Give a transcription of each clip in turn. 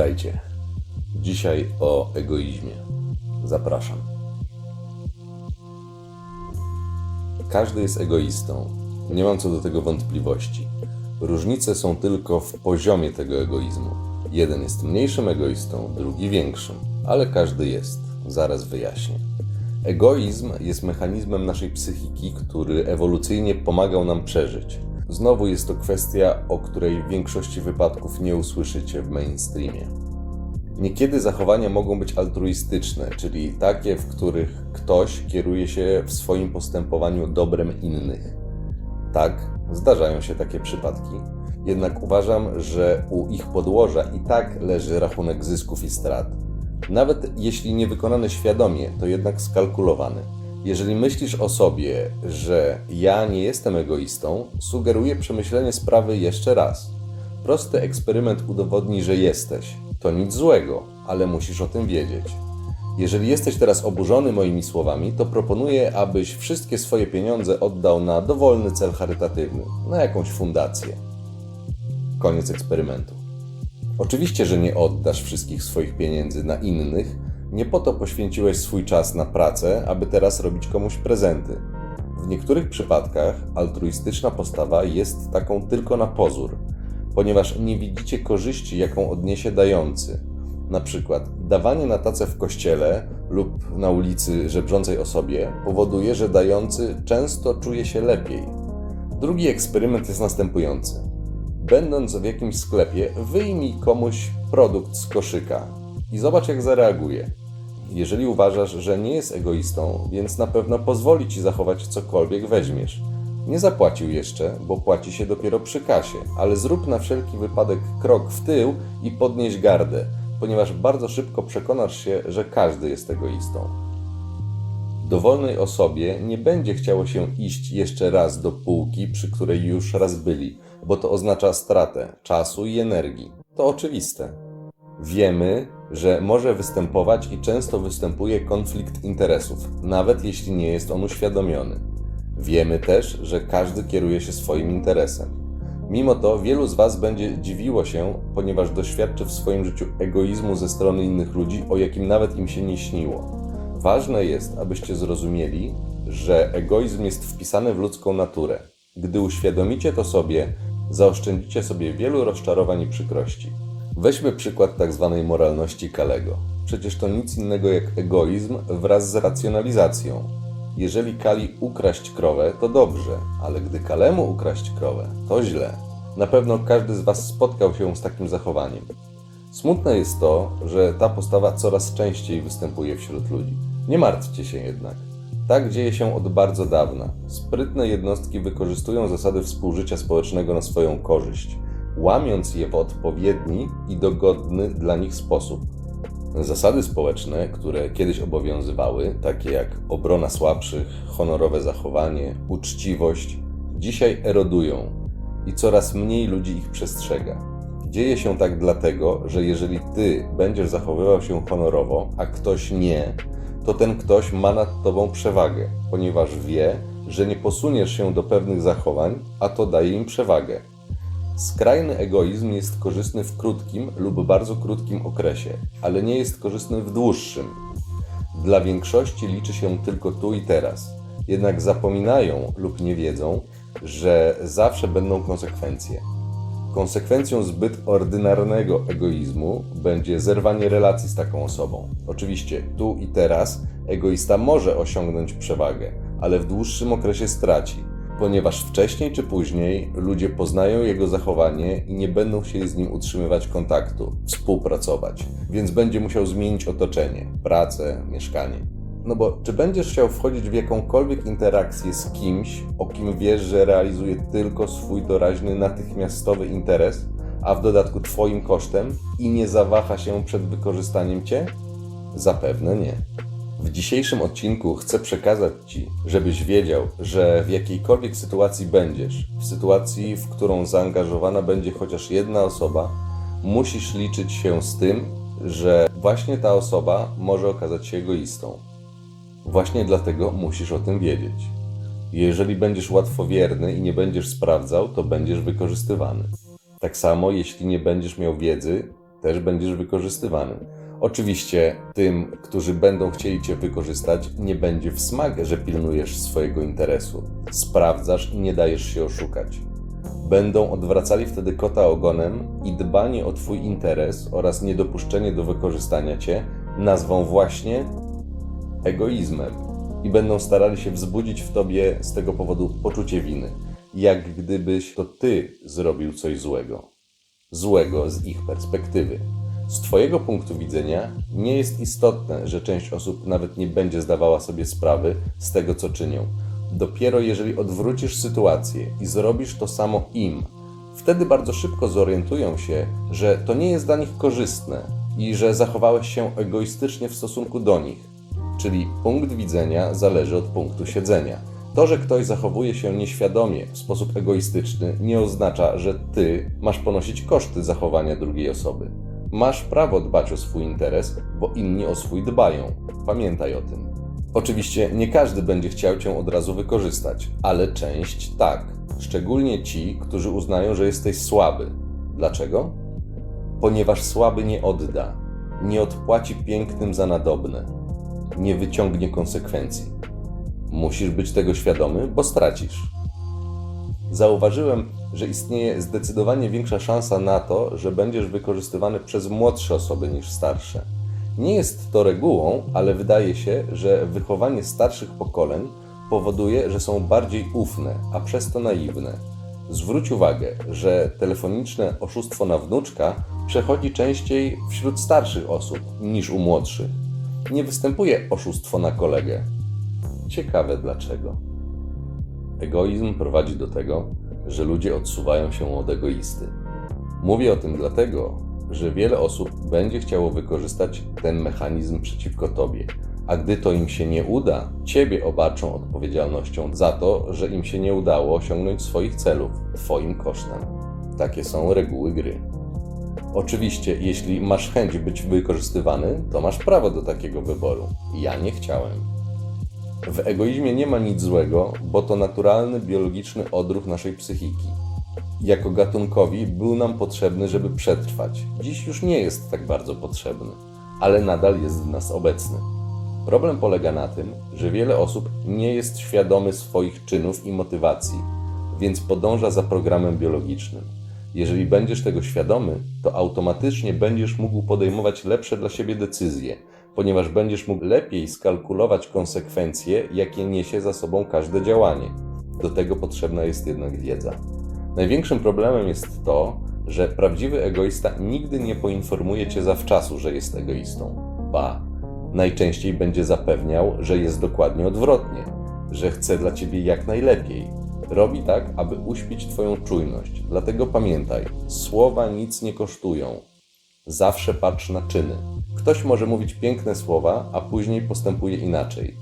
Witajcie. Dzisiaj o egoizmie. Zapraszam. Każdy jest egoistą. Nie mam co do tego wątpliwości. Różnice są tylko w poziomie tego egoizmu. Jeden jest mniejszym egoistą, drugi większym, ale każdy jest. Zaraz wyjaśnię. Egoizm jest mechanizmem naszej psychiki, który ewolucyjnie pomagał nam przeżyć. Znowu jest to kwestia, o której w większości wypadków nie usłyszycie w mainstreamie. Niekiedy zachowania mogą być altruistyczne, czyli takie, w których ktoś kieruje się w swoim postępowaniu dobrem innych. Tak, zdarzają się takie przypadki, jednak uważam, że u ich podłoża i tak leży rachunek zysków i strat. Nawet jeśli nie wykonany świadomie, to jednak skalkulowany. Jeżeli myślisz o sobie, że ja nie jestem egoistą, sugeruję przemyślenie sprawy jeszcze raz. Prosty eksperyment udowodni, że jesteś. To nic złego, ale musisz o tym wiedzieć. Jeżeli jesteś teraz oburzony moimi słowami, to proponuję, abyś wszystkie swoje pieniądze oddał na dowolny cel charytatywny, na jakąś fundację. Koniec eksperymentu. Oczywiście, że nie oddasz wszystkich swoich pieniędzy na innych, nie po to poświęciłeś swój czas na pracę, aby teraz robić komuś prezenty. W niektórych przypadkach altruistyczna postawa jest taką tylko na pozór, ponieważ nie widzicie korzyści, jaką odniesie dający. Na przykład dawanie na tacę w kościele lub na ulicy żebrzącej osobie powoduje, że dający często czuje się lepiej. Drugi eksperyment jest następujący. Będąc w jakimś sklepie, wyjmij komuś produkt z koszyka i zobacz, jak zareaguje. Jeżeli uważasz, że nie jest egoistą, więc na pewno pozwoli ci zachować cokolwiek weźmiesz. Nie zapłacił jeszcze, bo płaci się dopiero przy kasie, ale zrób na wszelki wypadek krok w tył i podnieś gardę, ponieważ bardzo szybko przekonasz się, że każdy jest egoistą. Dowolnej osobie nie będzie chciało się iść jeszcze raz do półki, przy której już raz byli, bo to oznacza stratę czasu i energii. To oczywiste. Wiemy, że może występować i często występuje konflikt interesów, nawet jeśli nie jest on uświadomiony. Wiemy też, że każdy kieruje się swoim interesem. Mimo to wielu z Was będzie dziwiło się, ponieważ doświadczy w swoim życiu egoizmu ze strony innych ludzi, o jakim nawet im się nie śniło. Ważne jest, abyście zrozumieli, że egoizm jest wpisany w ludzką naturę. Gdy uświadomicie to sobie, zaoszczędzicie sobie wielu rozczarowań i przykrości. Weźmy przykład tzw. moralności Kalego. Przecież to nic innego jak egoizm wraz z racjonalizacją. Jeżeli Kali ukraść krowę, to dobrze, ale gdy Kalemu ukraść krowę, to źle. Na pewno każdy z Was spotkał się z takim zachowaniem. Smutne jest to, że ta postawa coraz częściej występuje wśród ludzi. Nie martwcie się jednak. Tak dzieje się od bardzo dawna. Sprytne jednostki wykorzystują zasady współżycia społecznego na swoją korzyść, łamiąc je w odpowiedni i dogodny dla nich sposób. Zasady społeczne, które kiedyś obowiązywały, takie jak obrona słabszych, honorowe zachowanie, uczciwość, dzisiaj erodują i coraz mniej ludzi ich przestrzega. Dzieje się tak dlatego, że jeżeli ty będziesz zachowywał się honorowo, a ktoś nie, to ten ktoś ma nad tobą przewagę, ponieważ wie, że nie posuniesz się do pewnych zachowań, a to daje im przewagę. Skrajny egoizm jest korzystny w krótkim lub bardzo krótkim okresie, ale nie jest korzystny w dłuższym. Dla większości liczy się tylko tu i teraz, jednak zapominają lub nie wiedzą, że zawsze będą konsekwencje. Konsekwencją zbyt ordynarnego egoizmu będzie zerwanie relacji z taką osobą. Oczywiście, tu i teraz egoista może osiągnąć przewagę, ale w dłuższym okresie straci, ponieważ wcześniej czy później ludzie poznają jego zachowanie i nie będą chcieli z nim utrzymywać kontaktu, współpracować, więc będzie musiał zmienić otoczenie, pracę, mieszkanie. No bo czy będziesz chciał wchodzić w jakąkolwiek interakcję z kimś, o kim wiesz, że realizuje tylko swój doraźny, natychmiastowy interes, a w dodatku Twoim kosztem i nie zawaha się przed wykorzystaniem Cię? Zapewne nie. W dzisiejszym odcinku chcę przekazać Ci, żebyś wiedział, że w jakiejkolwiek sytuacji będziesz, w sytuacji, w którą zaangażowana będzie chociaż jedna osoba, musisz liczyć się z tym, że właśnie ta osoba może okazać się egoistą. Właśnie dlatego musisz o tym wiedzieć. Jeżeli będziesz łatwowierny i nie będziesz sprawdzał, to będziesz wykorzystywany. Tak samo, jeśli nie będziesz miał wiedzy, też będziesz wykorzystywany. Oczywiście tym, którzy będą chcieli Cię wykorzystać, nie będzie w smak, że pilnujesz swojego interesu, sprawdzasz i nie dajesz się oszukać. Będą odwracali wtedy kota ogonem i dbanie o Twój interes oraz niedopuszczenie do wykorzystania Cię nazwą właśnie egoizmem i będą starali się wzbudzić w Tobie z tego powodu poczucie winy, jak gdybyś to Ty zrobił coś złego. Złego z ich perspektywy. Z Twojego punktu widzenia nie jest istotne, że część osób nawet nie będzie zdawała sobie sprawy z tego, co czynią. Dopiero jeżeli odwrócisz sytuację i zrobisz to samo im, wtedy bardzo szybko zorientują się, że to nie jest dla nich korzystne i że zachowałeś się egoistycznie w stosunku do nich. Czyli punkt widzenia zależy od punktu siedzenia. To, że ktoś zachowuje się nieświadomie, w sposób egoistyczny, nie oznacza, że ty masz ponosić koszty zachowania drugiej osoby. Masz prawo dbać o swój interes, bo inni o swój dbają. Pamiętaj o tym. Oczywiście nie każdy będzie chciał cię od razu wykorzystać, ale część tak. Szczególnie ci, którzy uznają, że jesteś słaby. Dlaczego? Ponieważ słaby nie odda, nie odpłaci pięknym za nadobne, nie wyciągnie konsekwencji. Musisz być tego świadomy, bo stracisz. Zauważyłem, że istnieje zdecydowanie większa szansa na to, że będziesz wykorzystywany przez młodsze osoby niż starsze. Nie jest to regułą, ale wydaje się, że wychowanie starszych pokoleń powoduje, że są bardziej ufne, a przez to naiwne. Zwróć uwagę, że telefoniczne oszustwo na wnuczka przechodzi częściej wśród starszych osób niż u młodszych. Nie występuje oszustwo na kolegę. Ciekawe dlaczego. Egoizm prowadzi do tego, że ludzie odsuwają się od egoisty. Mówię o tym dlatego, że wiele osób będzie chciało wykorzystać ten mechanizm przeciwko tobie, a gdy to im się nie uda, ciebie obarczą odpowiedzialnością za to, że im się nie udało osiągnąć swoich celów twoim kosztem. Takie są reguły gry. Oczywiście, jeśli masz chęć być wykorzystywany, to masz prawo do takiego wyboru. Ja nie chciałem. W egoizmie nie ma nic złego, bo to naturalny, biologiczny odruch naszej psychiki. Jako gatunkowi był nam potrzebny, żeby przetrwać. Dziś już nie jest tak bardzo potrzebny, ale nadal jest w nas obecny. Problem polega na tym, że wiele osób nie jest świadomy swoich czynów i motywacji, więc podąża za programem biologicznym. Jeżeli będziesz tego świadomy, to automatycznie będziesz mógł podejmować lepsze dla siebie decyzje, ponieważ będziesz mógł lepiej skalkulować konsekwencje, jakie niesie za sobą każde działanie. Do tego potrzebna jest jednak wiedza. Największym problemem jest to, że prawdziwy egoista nigdy nie poinformuje cię zawczasu, że jest egoistą. Ba, najczęściej będzie zapewniał, że jest dokładnie odwrotnie, że chce dla ciebie jak najlepiej. Robi tak, aby uśpić twoją czujność. Dlatego pamiętaj, słowa nic nie kosztują. Zawsze patrz na czyny. Ktoś może mówić piękne słowa, a później postępuje inaczej.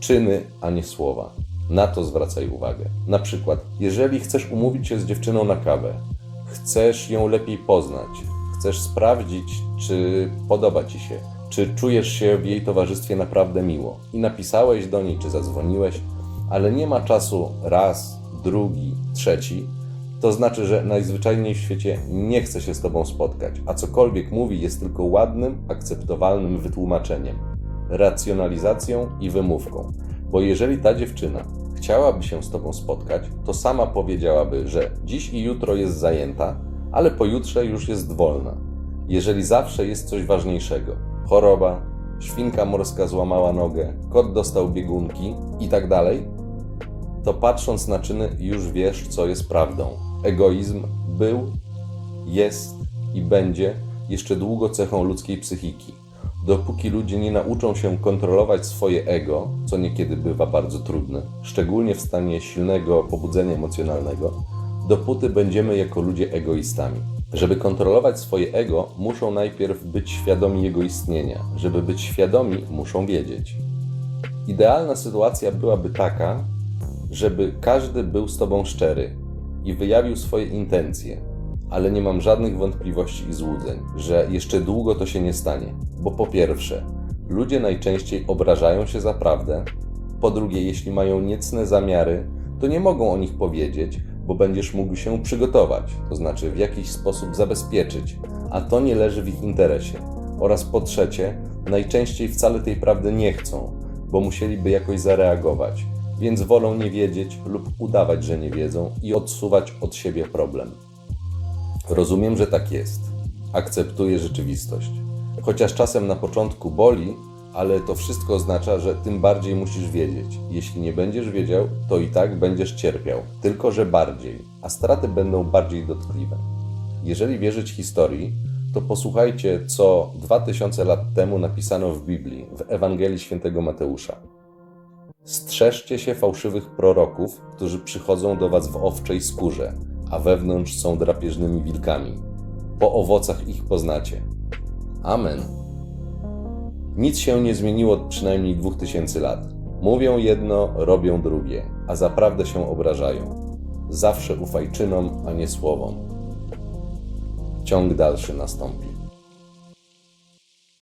Czyny, a nie słowa. Na to zwracaj uwagę. Na przykład, jeżeli chcesz umówić się z dziewczyną na kawę, chcesz ją lepiej poznać, chcesz sprawdzić, czy podoba ci się, czy czujesz się w jej towarzystwie naprawdę miło i napisałeś do niej, czy zadzwoniłeś, ale nie ma czasu raz, drugi, trzeci, to znaczy, że najzwyczajniej w świecie nie chce się z tobą spotkać, a cokolwiek mówi jest tylko ładnym, akceptowalnym wytłumaczeniem, racjonalizacją i wymówką. Bo jeżeli ta dziewczyna chciałaby się z tobą spotkać, to sama powiedziałaby, że dziś i jutro jest zajęta, ale pojutrze już jest wolna. Jeżeli zawsze jest coś ważniejszego choroba, świnka morska złamała nogę, kot dostał biegunki i tak to patrząc na czyny już wiesz, co jest prawdą. Egoizm był, jest i będzie jeszcze długo cechą ludzkiej psychiki. Dopóki ludzie nie nauczą się kontrolować swoje ego, co niekiedy bywa bardzo trudne, szczególnie w stanie silnego pobudzenia emocjonalnego, dopóty będziemy jako ludzie egoistami. Żeby kontrolować swoje ego, muszą najpierw być świadomi jego istnienia. Żeby być świadomi, muszą wiedzieć. Idealna sytuacja byłaby taka, żeby każdy był z Tobą szczery i wyjawił swoje intencje, ale nie mam żadnych wątpliwości i złudzeń, że jeszcze długo to się nie stanie, bo po pierwsze, ludzie najczęściej obrażają się za prawdę, po drugie, jeśli mają niecne zamiary, to nie mogą o nich powiedzieć, bo będziesz mógł się przygotować, to znaczy w jakiś sposób zabezpieczyć, a to nie leży w ich interesie. Oraz po trzecie, najczęściej wcale tej prawdy nie chcą, bo musieliby jakoś zareagować, więc wolą nie wiedzieć lub udawać, że nie wiedzą i odsuwać od siebie problem. Rozumiem, że tak jest. Akceptuję rzeczywistość. Chociaż czasem na początku boli, ale to wszystko oznacza, że tym bardziej musisz wiedzieć. Jeśli nie będziesz wiedział, to i tak będziesz cierpiał, tylko że bardziej, a straty będą bardziej dotkliwe. Jeżeli wierzyć historii, to posłuchajcie, co 2000 lat temu napisano w Biblii, w Ewangelii Świętego Mateusza. Strzeżcie się fałszywych proroków, którzy przychodzą do was w owczej skórze, a wewnątrz są drapieżnymi wilkami. Po owocach ich poznacie. Amen. Nic się nie zmieniło od przynajmniej 2000 lat. Mówią jedno, robią drugie, a zaprawdę się obrażają. Zawsze ufaj czynom, a nie słowom. Ciąg dalszy nastąpi.